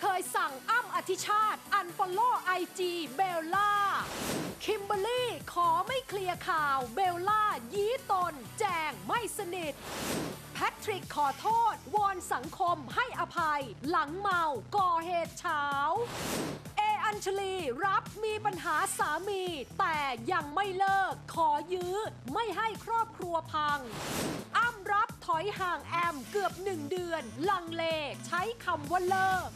เคยสั่งอ้ำอธิชาติ อันฟอลโล่ไอจีเบลล่า คิมเบอรี่ขอไม่เคลียร์ข่าวเบลล่า ยี้ตน แจงไม่สนิท แพทริกขอโทษ วอนสังคมให้อภัย หลังเมาก่อเหตุเช้าเออัญชลีรับมีปัญหาสามี แต่ยังไม่เลิก ขอยื้อ ไม่ให้ครอบครัวพังอ้ำรับ ถอยห่างแอมเกือบหนึ่งเดือน ลังเลใช้คำว่าเลิก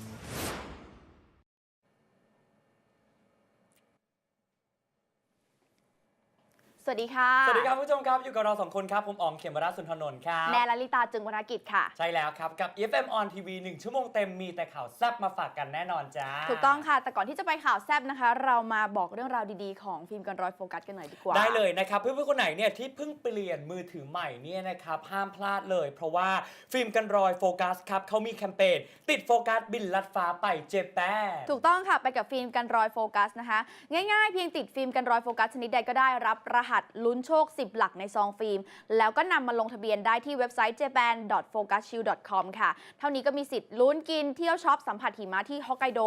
สวัสดีค่ะ สวัสดีครับผู้ชมครับอยู่กับเราสองคนครับ ผมอ๋องเขมรัตน์สุนทรนนท์ครับแนนลลิตาจึงวรรณกิจค่ะ ใช่แล้วครับ กับ EFM on TV 1 ชั่วโมงเต็มมีแต่ข่าวแซ่บมาฝากกันแน่นอนจ้า ถูกต้องค่ะ แต่ก่อนที่จะไปข่าวแซบนะคะ เรามาบอกเรื่องราวดีๆ ของฟิล์มกันร้อยโฟกัสกันหน่อยดีกว่า ได้เลยนะครับ เพื่อนๆคนไหนเนี่ยที่เพิ่งเปลี่ยนมือถือใหม่เนี่ยนะครับห้ามพลาดเลย เพราะว่าฟิล์มกันรอยโฟกัสครับเขามีแคมเปญติดโฟกัสบินลัดฟ้าไปเจแปนถูกต้องค่ะไปกับฟิล์มกันรอยโฟกัสนะคะ ง่ายๆ เพียงติดฟิล์มกันรอยโฟกัสชนิดใดก็ได้รับรหัสลุ้นโชค 10 หลักในซองฟิล์ม แล้วก็นำมาลงทะเบียนได้ที่เว็บไซต์ japan.focuschill.com ค่ะ เท่านี้ก็มีสิทธิ์ลุ้นกินเที่ยวช็อปสัมผัสหิมะที่ฮอกไกโด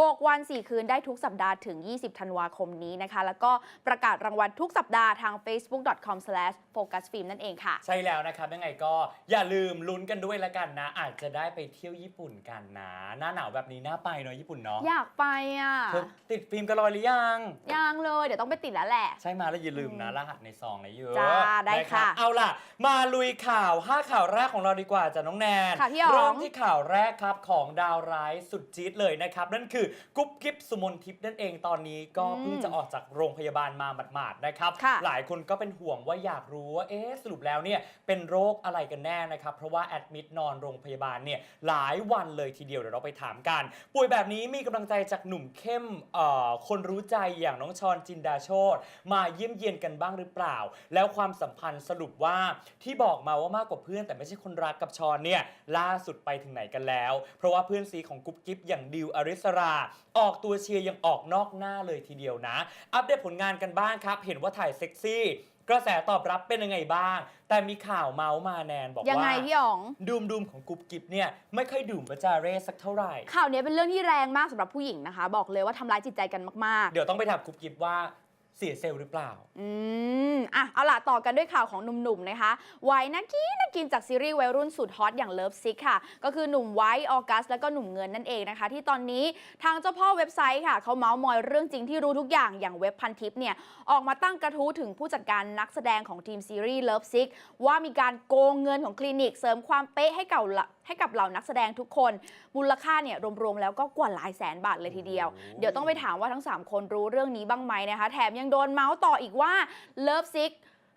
6 วัน 4 คืนได้ทุกสัปดาห์ถึง 20 ธันวาคมนี้นะคะ แล้วก็ประกาศรางวัลทุกสัปดาห์ทาง facebook.com/focusfilm นั่นเองค่ะ ใช่แล้วนะครับยังไงก็อย่าลืมลุ้นกันด้วยละกันนะ อาจจะได้ไปเที่ยวญี่ปุ่นกันนะ หน้าหนาวแบบนี้น่าไปเนาะญี่ปุ่นเนาะอยากไปอะเธอติดฟิล์มกันรอยหรือยัง ยังเลย เดี๋ยวต้องไปติดแล้วแหละ ใช่มาแล้วอย่าลืมนะ รหัสในซองนะเยอะจ้าได้นรับค่ะเอาล่ะ มาลุยข่าว 5 ข่าวแรกของเราดีกว่าจ้ะน้องแนนค่ะพี่อ๋อง เริ่มที่ข่าวแรกครับของดาวร้ายสุดจี๊ดเลยนะครับนั่นคือกุ๊บกิ๊บสุมนทิพย์นั่นเองตอนนี้ก็เพิ่งจะออกจากโรงพยาบาลมาหมาดๆนะครับ ค่ะ หลายคนก็เป็นห่วงว่าอยากรู้ว่าเอ๊ะสรุปแล้วเนี่ยเป็นโรคอะไรกันแน่นะครับ เพราะว่าแอดมิดนอนโรงพยาบาลเนี่ยหลายวันเลยทีเดียวเดี๋ยวเราไปถามกัน ป่วยแบบนี้มีกำลังใจจากหนุ่มเข้มเอ่อคนรู้ใจอย่างน้องชอนจินดาโชตมาเยี่ยมเยียนกันบ้างหรือเปล่า แล้วความสัมพันธ์สรุปว่าที่บอกมาว่ามากกว่าเพื่อนแต่ไม่ใช่คนรักกับชอนเนี่ยล่าสุดไปถึงไหนกันแล้ว เพราะว่าเพื่อนซีของกุ๊บกิ๊บอย่างดิวอริสราออกตัวเชียร์ยังออกนอกหน้าเลยทีเดียวนะ อัปเดตผลงานกันบ้างครับ เห็นว่าถ่ายเซ็กซี่กระแสตอบรับเป็นยังไงบ้าง แต่มีข่าวเมาส์มาแนนบอกยังไงว่าพี่อ๋องดูมดูมๆของกุ๊บกิ๊บเนี่ยไม่ค่อยดูมประจาเร่สักเท่าไหร่ ข่าวนี้เป็นเรื่องที่แรงมากสำหรับผู้หญิงนะคะ บอกเลยว่าทำร้ายจิตใจกันมากเดี๋ยวต้องไปถามกุ๊บกิ๊บว่า เสียเซลล์หรือเปล่า อืมอะเอาล่ะต่อกันด้วยข่าวของหนุ่มๆนะคะไว้นักกินนักกินจากซีรีส์วัยรุ่นสุดฮอตอย่างเลิฟซิกค่ะ ก็คือหนุ่มไว้ออกัส แล้วก็หนุ่มเงินนั่นเองนะคะ ที่ตอนนี้ทางเจ้าพ่อเว็บไซต์ค่ะ เขาเมาส์มอยเรื่องจริงที่รู้ทุกอย่างอย่างเว็บพันทิปเนี่ย ออกมาตั้งกระทู้ถึงผู้จัดการนักแสดงของทีมซีรีส์เลิฟซิกว่ามีการโกงเงินของคลินิกเสริมความเป๊ะให้เก่าละให้กับเหล่านักแสดงทุกคน มูลค่าเนี่ยรวมๆแล้วก็กว่าหลายแสนบาทเลยทีเดียวโอ้เดี๋ยวต้องไปถามว่าทั้ง 3 คนรู้เรื่องนี้บ้างไหมนะคะ แถมยังโดนเมาส์ต่ออีกว่าเลิฟซิก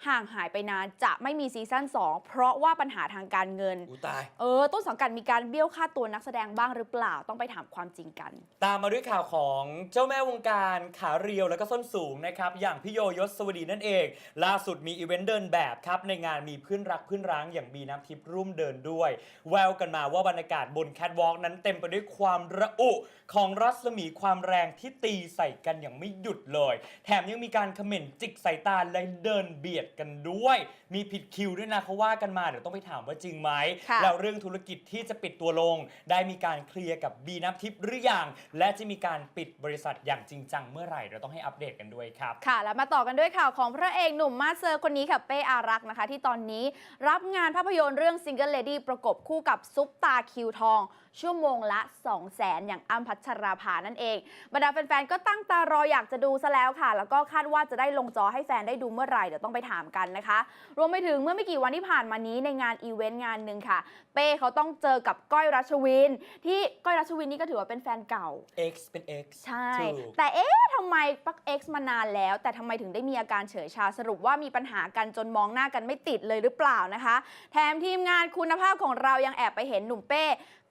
ห่างหายไปนานจะไม่มีซีซั่น 2 เพราะว่าปัญหาทางการเงิน อูตาย เออ ต้นสังกัดมีการเบี้ยวค่าตัวนักแสดงบ้างหรือเปล่าต้องไปถามความจริงกัน ตามมาด้วยข่าวของเจ้าแม่วงการขาเรียวแล้วก็ส้นสูงนะครับ อย่างพี่โยยศสวดีนั่นเอง ล่าสุดมีอีเวนต์เดินแบบครับ ในงานมีเพื่อนรักเพื่อนร้างอย่างบีน้ำทิพย์ร่วมเดินด้วย แววกันมาว่าบรรยากาศบนแคทวอล์กนั้นเต็มไปด้วยความระอุ ของรัศมีความแรงที่ตีใส่กันอย่างไม่หยุดเลย แถมยังมีการเขม่นจิกสายตาและเดินเบียดกันด้วย มีผิดคิวด้วยนะเขาว่ากันมาเดี๋ยวต้องไปถามว่าจริงไหมค่ะ แล้วเรื่องธุรกิจที่จะปิดตัวลง ได้มีการเคลียร์กับบีน้ำทิพย์หรือยังและจะมีการปิดบริษัทอย่างจริงจังเมื่อไหร่เราต้องให้อัปเดตกันด้วยครับ ค่ะ แล้วมาต่อกันด้วยข่าวของพระเอกหนุ่มมาสเซอร์คนนี้ค่ะเป้อารักษ์นะคะ ที่ตอนนี้รับงานภาพยนตร์เรื่อง Single Lady ประกบคู่กับซุปตาคิวทอง ชั่วโมงละ 2 0 0แสนอย่างอ้ำพัชราภานั่นเอง บรรดาแฟนๆ ก็ตั้งตารออยากจะดูซะแล้วค่ะ แล้วก็คาดว่าจะได้ลงจอให้แฟนได้ดูเมื่อไหร่เดี๋ยวต้องไปถามกันนะคะ รวมไปถึงเมื่อไม่กี่วันที่ผ่านมานี้ในงานอีเวนต์งานหนึ่งค่ะ เป้เขาต้องเจอกับก้อยรัชวิน ที่ก้อยรัชวินนี่ก็ถือว่าเป็นแฟนเก่า X เป็น X ใช่ ถูก แต่เอ๊ะทำไมปัก X มานานแล้ว แต่ทำไมถึงได้มีอาการเฉยชาสรุปว่ามีปัญหากันจนมองหน้ากันไม่ติดเลยหรือเปล่านะคะ แถมทีมงานคุณภาพของเรายังแอบไปเห็นหนุ่มเป้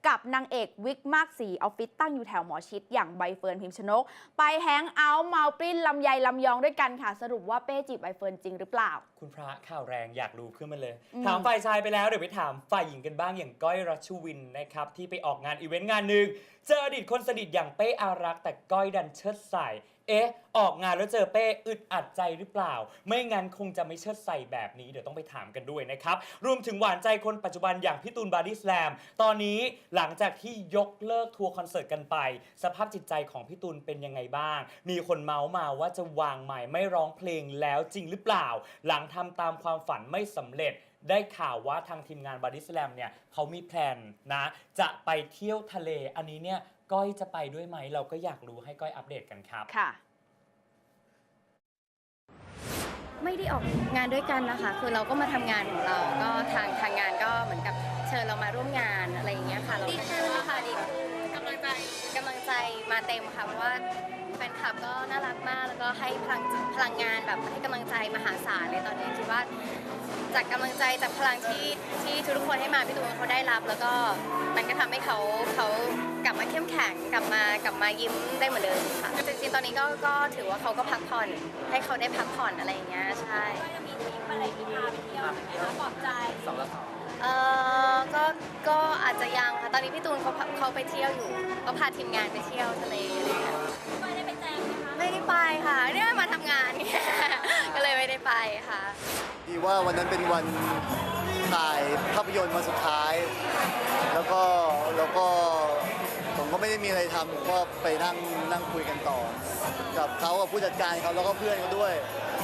กับนางเอกวิกมากสีออฟฟิศตั้งอยู่แถวหมอชิดอย่างใบเฟิร์นพิมชนก ไปแฮงเอาท์เมาปริ้นลำไยลำยองด้วยกันค่ะ สรุปว่าเป้จีบใบเฟิร์นจริงหรือเปล่า คุณพระข่าวแรงอยากรู้ขึ้นมาเลย อืม ถามฝ่ายชายไปแล้วเดี๋ยวไปถามฝ่ายหญิงกันบ้างอย่างก้อยรัชวินนะครับที่ไปออกงานอีเวนต์งานหนึ่งเจออดีตคนสนิทอย่างเป้อารักษ์แต่ก้อยดันเชิดใส่เอ๊ะ ออกงานแล้วเจอเป้อึดอัดใจหรือเปล่า ไม่งั้นคงจะไม่เชิดใส่แบบนี้ เดี๋ยวต้องไปถามกันด้วยนะครับ รวมถึงหวานใจคนปัจจุบันอย่างพี่ตูนบาดี้สแลม ตอนนี้หลังจากที่ยกเลิกทัวร์คอนเสิร์ตกันไป สภาพจิตใจของพี่ตูนเป็นยังไงบ้าง มีคนเมาส์มาว่าจะวางใหม่ไม่ร้องเพลงแล้วจริงหรือเปล่า หลังทำตามความฝันไม่สำเร็จได้ข่าวว่าทางทีมงานบาดี้สแลมเนี่ยเขามีแพลนนะ จะไปเที่ยวทะเลอันนี้เนี่ย ก้อยจะไปด้วยไหม เราก็อยากรู้ให้ก้อยอัปเดตกันครับ ค่ะ ไม่ได้ออกงานด้วยกันนะคะ คือเราก็มาทำงานของเราก็ทางทางงานก็เหมือนกับเชิญเรามาร่วมงานอะไรอย่างเงี้ยค่ะ เราดีขึ้นค่ะดีขึ้นกำลังใจกำลังใจมาเต็มค่ะเพราะว่า แฟนคลับก็น่ารักมาก แล้วก็ให้พลังพลังงานแบบให้กำลังใจมหาศาลเลยตอนนี้คิดว่าจากกำลังใจจากพลังที่ที่ทุกคนให้มาพี่ตูนเขาได้รับ แล้วก็มันก็ทำให้เขาเขากลับมาเข้มแข็งกลับมากลับมายิ้มได้เหมือนเดิมค่ะจริงๆตอนนี้ก็ก็ถือว่าเขาก็พักผ่อนให้เขาได้พักผ่อนอะไรอย่างเงี้ยใช่ก็จะมีอะไรพามาเออก็ก็อาจจะยังค่ะตอนนี้พี่ตูนเขาเขาไปเที่ยวอยู่ ก็พาทีมงานไปเที่ยวทะเลอะไรอย่างเงี้ย ค่ะเนี่ยมาทำงานเนี่ยก็เลยไม่ได้ไปค่ะ ดีว่าวันนั้นเป็นวันถ่ายภาพยนตร์วันสุดท้าย แล้วก็แล้วก็ผมก็ไม่ได้มีอะไรทำผมก็ไปนั่งนั่งคุยกันต่อ กับเขากับผู้จัดการเขาแล้วก็เพื่อนเขาด้วย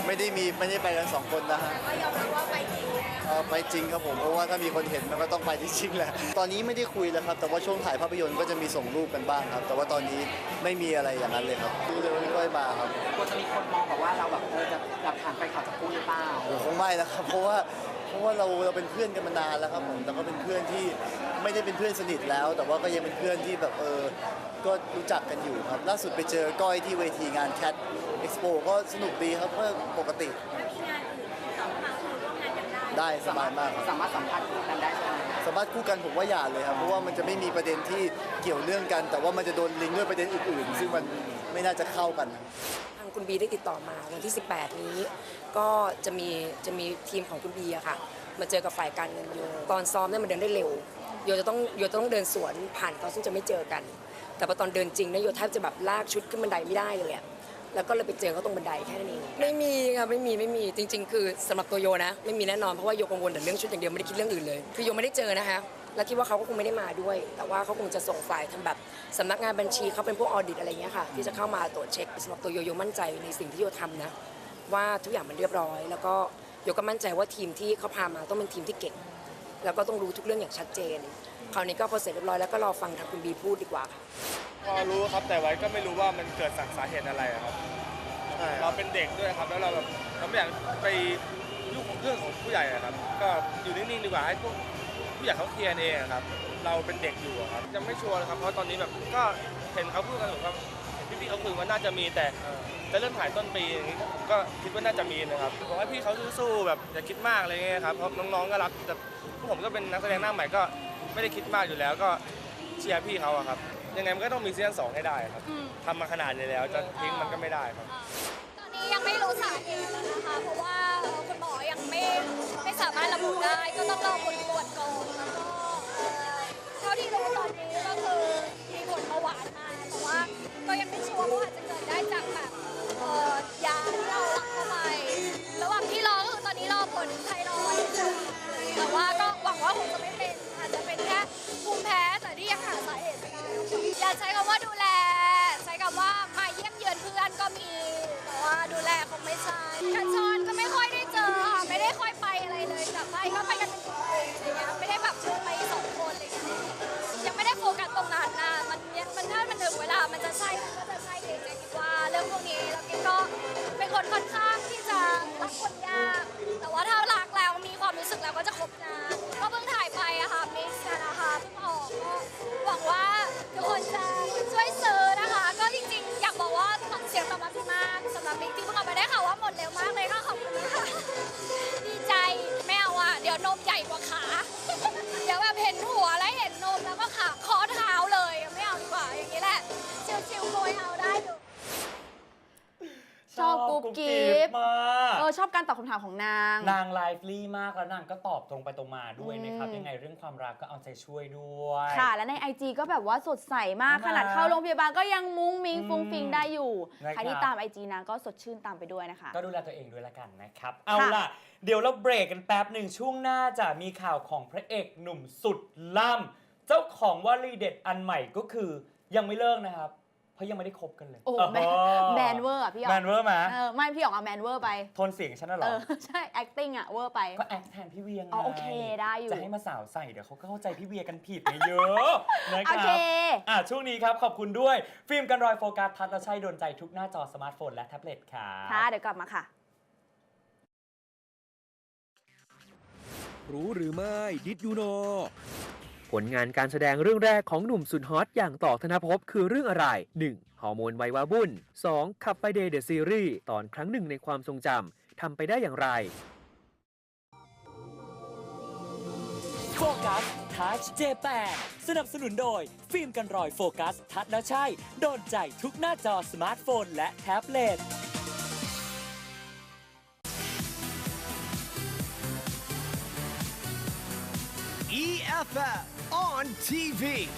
ไม่ได้มีไม่ได้ไปกันสองคนนะฮะ ก็ยอมรับว่าไปจริง เอ่อไปจริงครับผมเพราะว่าถ้ามีคนเห็นมันก็ต้องไปที่จริงแหละตอนนี้ไม่ได้คุยแล้วครับแต่ว่าช่วงถ่ายภาพยนตร์ก็จะมีส่งรูปกันบ้างครับ แต่ว่าตอนนี้ไม่มีอะไรอย่างนั้นเลยครับรู้เลยว่าพี่ก้อยมาครับ กลัวจะมีคนมองแบบว่าเราแบบเออจะแบบผ่านไปเขาจะพูดหรือเปล่าโอ้คงไม่แล้วครับ เพราะว่าเพราะว่าเราเราเป็นเพื่อนกันมานานแล้วครับผมแต่ก็เป็นเพื่อนที่ไม่ได้เป็นเพื่อนสนิทแล้ว แต่ว่าก็ยังเป็นเพื่อนที่แบบเออก็รู้จักกันอยู่ครับล่าสุดไปเจอก้อยที่เวทีงาน Cat Expo ก็สนุกดีครับก็ปกติ ได้สบายมากครับ สามารถสัมภาษณ์คู่กันได้ใช่ไหมสามารถคู่กันผมว่าอย่าเลยครับ เพราะว่ามันจะไม่มีประเด็นที่เกี่ยวเนื่องกัน แต่ว่ามันจะโดนลิงก์ด้วยประเด็นอื่นๆ ซึ่งมันไม่น่าจะเข้ากัน ทางคุณบีได้ติดต่อมาวันที่ 18 นี้ ก็จะมีจะมีทีมของคุณบีอะค่ะ มาเจอกับฝ่ายการเงินโยตอนซ้อมเนี่ยมันเดินได้เร็วโยจะต้องโยจะต้องเดินสวนผ่านเขาซึ่งจะไม่เจอกัน แต่พอตอนเดินจริงเนี่ยโยแทบจะแบบลากชุดขึ้นบันไดไม่ได้เลยอะ แล้วก็เลยไปเจอเขาตรงบันไดแค่นั้นเองไม่มีค่ะไม่มีไม่มีจริง ๆ คือสำหรับตัวโยนะ ไม่มีแน่นอนเพราะว่าโยกังวลแต่เรื่องชุดอย่างเดียวไม่ได้คิดเรื่องอื่นเลยคือโยไม่ได้เจอนะคะแล้วคิดว่าเขาก็คงไม่ได้มาด้วย แต่ว่าเขาคงจะส่งฝ่ายทำแบบสำนักงานบัญชีเขาเป็นพวกออดิตอะไรเงี้ยค่ะที่จะเข้ามาตรวจเช็คสำหรับตัวโยโยมั่นใจในสิ่งที่โยทำนะว่าทุกอย่างมันเรียบร้อย แล้วก็โยก็มั่นใจว่าทีมที่เขาพามาต้องเป็นทีมที่เก่ง แล้วก็ต้องรู้ทุกเรื่องอย่างชัดเจนคราวนี้ก็พอเสร็จเรียบร้อยแล้วก็รอฟังทางคุณบีพูดดีกว่าค่ะ พอรู้ครับแต่ไว้ก็ไม่รู้ว่ามันเกิดจากสาเหตุอะไรอะครับเราเป็นเด็กด้วยครับ แล้วเราแบบเราไม่อยากไปยุ่งของเรื่องของผู้ใหญ่อะครับ ก็อยู่นิ่งๆดีกว่าให้พวกผู้ใหญ่เขาเคลียร์เองอะครับ เราเป็นเด็กอยู่อะครับยังไม่ชัวร์เลยครับเพราะตอนนี้แบบก็เห็นเขาพูดกันผมก็เห็นพี่ๆเขาคุยว่าน่าจะมีแต่จะเริ่มถ่ายต้นปีอย่างนี้ผมก็คิดว่าน่าจะมีนะครับบอกให้พี่เขาสู้ๆแบบอย่าคิดมากอะไรเงี้ยครับเพราะน้องๆก็รักแต่พวกผมก็เป็นนักแสดงหน้าใหม่ก็ไม่ได้คิดมากอยู่แล้ว ก็ เชียร์พี่เขาอะครับ ยังไงมันก็ต้องมีซีซั่นสองให้ได้ครับทำมาขนาดนี้แล้วจะทิ้งมันก็ไม่ได้ครับ ตอนนี้ยังไม่รู้สาเหตุนะคะ เพราะว่าเอ่อคุณหมอยังไม่ไม่สามารถระบุได้ ก็ต้องรอผลตรวจก่อนแล้วก็เอ่อเท่าที่รู้ตอนนี้ก็คือมีผลเบาหวานมาแต่ว่าก็ยังไม่ชัวร์เพราะอาจจะเกิดได้จากแบบเอ่อยาที่เรารับ อาได้อยู่ชอบกุ๊บกิ๊บมากเออชอบการการตอบคำถามของนาง นางไลฟ์ลี่มากแล้วนางก็ตอบตรงไปตรงมาด้วยนะครับอืมยังไงเรื่องความรักก็เอาใจช่วยด้วย ค่ะ และใน IG ก็แบบว่าสดใสมากน่ารักขนาดเข้าโรงพยาบาลก็ยังมุ้งมิงอืมฟุ้งฟิงได้อยู่นะครับใครที่ตาม IG นางก็สดชื่นตามไปด้วยนะคะ ก็ดูแลตัวเองด้วยละกันนะครับ เอาล่ะ เดี๋ยวเราเบรกกันแป๊บหนึ่งช่วงหน้าจะมีข่าวของพระเอกหนุ่มสุดล่ำเจ้าของวลีเด็ดอันใหม่ก็คือยังไม่เลิกนะครับเพ ราะยังไม่ได้คบกันเลย โอ้แมนแมนเวอร์อะพี่หยอแมงนเวอร์ไหมเออไม่พี่หยองเอาแมนเวอร์ไป โทนเสียงฉันน่ะเหรเออ อใช่ acting อะเวอร์ไป ก็แอคแทนพี่เวียงไงอ๋อโอเคได้อยู่ จะให้มาสาวใส่เดี๋ยวเขาก็เข้าใจพี่เวียกันผิดไงเยอะนะคโอรัเคบอะช่วงนี้ครับ ขอบคุณด้วย ฟิล์มกันรอยโฟกัสทัชและใช่โดนใจทุกหน้าจอสมาร์ทโฟนและแท็บเล็ตครับ ค่ะ เดี๋ยวกลับมาค่ะ รู้หรือไม่ดิดยูโน ผลงานการแสดงเรื่องแรกของหนุ่มสุดฮอตอย่างต่อธนภพคือเรื่องอะไร 1. ฮอร์โมนวัยวาวุ่น 2. ขับไปเดย์เดอะซีรีส์ตอนครั้งหนึ่งในความทรงจำทำไปได้อย่างไรโฟกัสทัชเจแปสนับสนุนโดย ฟิล์มกันรอยโฟกัส ทัชแล้วใช่ โดนใจทุกหน้าจอสมาร์ทโฟน และแท็บเล็ต EFF on TV